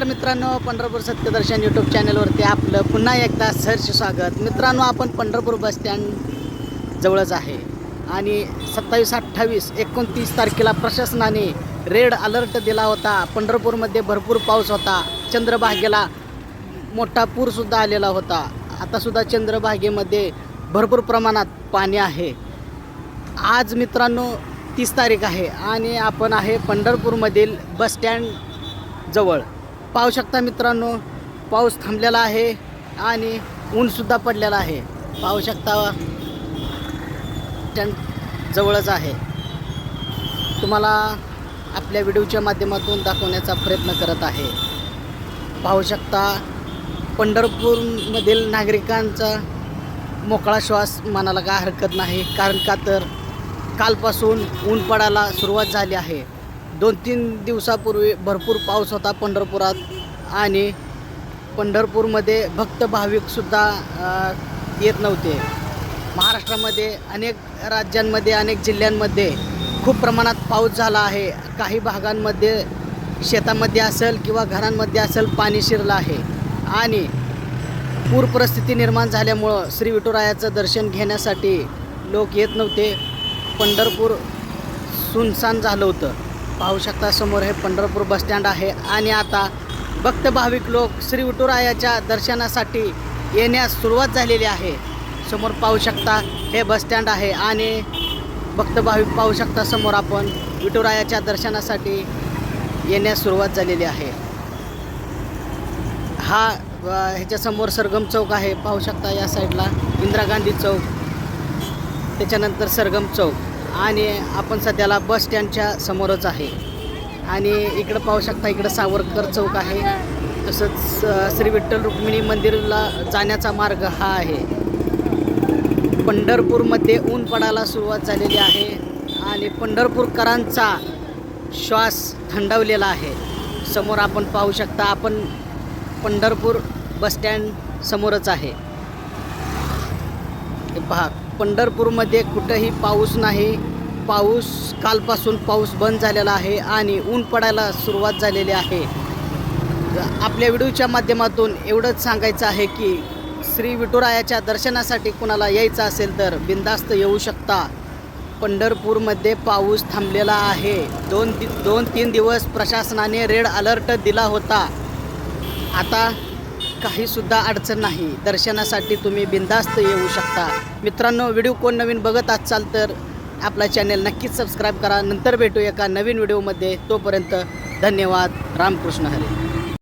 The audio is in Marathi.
नमस्कार मित्रांनो पंढरपूर सत्यदर्शन यूट्यूब चॅनलवरती आपलं पुन्हा एकदा सहर्ष स्वागत. मित्रांनो आपण पंढरपूर बस स्टँड जवळच आहे. आणि सत्तावीस अठ्ठावीस एकोणतीस तारखेला प्रशासनाने रेड अलर्ट दिला होता. पंढरपूरमध्ये भरपूर पाऊस होता. चंद्रभागेला मोठा पूरसुद्धा आलेला होता. आतासुद्धा चंद्रभागेमध्ये भरपूर प्रमाणात पाणी आहे. आज मित्रांनो तीस तारीख आहे आणि आपण आहे पंढरपूरमधील बस स्टँड जवळ. पाहू शकता मित्रांनो पाऊस थांबलेला आहे आणि ऊनसुद्धा पडलेला आहे. पाहू शकता स्टँड जवळच आहे. तुम्हाला आपल्या व्हिडिओच्या माध्यमातून दाखवण्याचा प्रयत्न करत आहे. पाहू शकता पंढरपूरमधील नागरिकांचा मोकळा श्वास मनाला काय हरकत नाही कारण का तर कालपासून ऊन पडायला सुरुवात झाली आहे. दोन तीन दिवसापूर्वी भरपूर पाऊस होता पंढरपुरात आणि पंढरपूरमध्ये भक्त भाविकसुद्धा येत नव्हते. महाराष्ट्रामध्ये अनेक राज्यांमध्ये अनेक जिल्ह्यांमध्ये खूप प्रमाणात पाऊस झाला आहे. काही भागांमध्ये शेतामध्ये असेल किंवा घरांमध्ये असेल पाणी शिरलं आहे. आणि पूर परिस्थिती निर्माण झाल्यामुळं श्री विठुरायाचं दर्शन घेण्यासाठी लोक येत नव्हते. पंढरपूर सुनसान झालं होतं. पाहू शकता समोर हे पंढरपूर बसस्टँड आहे. आणि आता भक्त भाविक लोक श्री विठुरायाच्या दर्शनासाठी येण्यास सुरुवात झालेली आहे. समोर पाहू शकता हे बसस्टँड आहे आणि भक्त भाविक पाहू शकता समोर आपण विठुरायाच्या दर्शनासाठी येण्यास सुरुवात झालेली आहे. हा ह्याच्यासमोर सरगम चौक आहे. पाहू शकता या साईडला इंदिरा गांधी चौक त्याच्यानंतर सरगम चौक. आणि आपण सध्याला बस स्टँडच्या समोरच आहे. आणि इकडं पाहू शकता इकडं सावरकर चौक आहे. तसंच श्री विठ्ठल रुक्मिणी मंदिरला जाण्याचा मार्ग हा आहे. पंढरपूरमध्ये ऊन पडायला सुरुवात झालेली आहे आणि पंढरपूरकरांचा श्वास थंडावलेला आहे. समोर आपण पाहू शकता आपण पंढरपूर बसस्टँड समोरच आहे. हे पहा. पंढरपूरमध्ये कुठंही पाऊस नाही. पाऊस कालपासून पाऊस बंद झालेला आहे आणि ऊन पडायला सुरुवात झालेली आहे. आपल्या व्हिडिओच्या माध्यमातून एवढंच सांगायचं आहे की श्री विठुरायाच्या दर्शनासाठी कुणाला यायचं असेल तर बिंदास्त येऊ शकता. पंढरपूरमध्ये पाऊस थांबलेला आहे. दोन दि दोन तीन दिवस प्रशासनाने रेड अलर्ट दिला होता. आता काहीसुद्धा अडचण नाही. दर्शनासाठी तुम्ही बिंदास्त येऊ शकता. मित्रांनो व्हिडिओ कोण नवीन बघत असाल तर आपला चॅनेल नक्कीच सबस्क्राईब करा. नंतर भेटू एका नवीन व्हिडिओमध्ये. तोपर्यंत धन्यवाद. रामकृष्ण हरी.